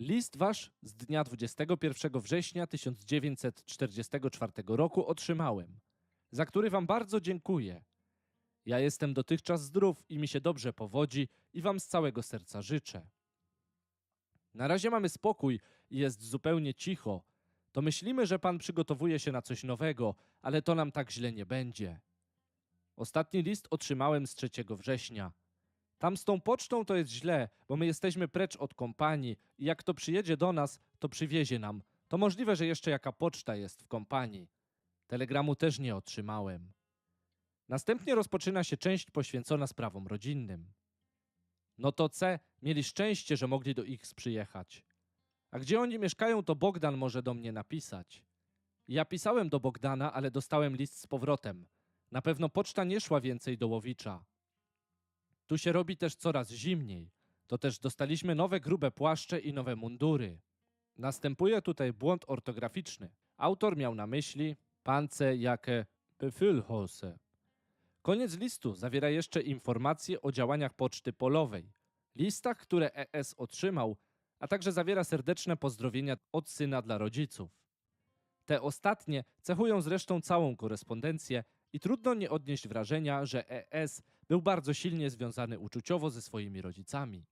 List wasz z dnia 21 września 1944 roku otrzymałem, za który wam bardzo dziękuję. Ja jestem dotychczas zdrów i mi się dobrze powodzi i wam z całego serca życzę. Na razie mamy spokój i jest zupełnie cicho. To myślimy, że pan przygotowuje się na coś nowego, ale to nam tak źle nie będzie. Ostatni list otrzymałem z 3 września. Tam z tą pocztą to jest źle, bo my jesteśmy precz od kompanii i jak to przyjedzie do nas, to przywiezie nam. To możliwe, że jeszcze jaka poczta jest w kompanii. Telegramu też nie otrzymałem. Następnie rozpoczyna się część poświęcona sprawom rodzinnym. No to C mieli szczęście, że mogli do X przyjechać. A gdzie oni mieszkają, to Bogdan może do mnie napisać. Ja pisałem do Bogdana, ale dostałem list z powrotem. Na pewno poczta nie szła więcej do Łowicza. Tu się robi też coraz zimniej. To też dostaliśmy nowe grube płaszcze i nowe mundury. Następuje tutaj błąd ortograficzny. Autor miał na myśli pance jakie Befüllhose. Koniec listu zawiera jeszcze informacje o działaniach poczty polowej, listach, które ES otrzymał, a także zawiera serdeczne pozdrowienia od syna dla rodziców. Te ostatnie cechują zresztą całą korespondencję i trudno nie odnieść wrażenia, że ES był bardzo silnie związany uczuciowo ze swoimi rodzicami.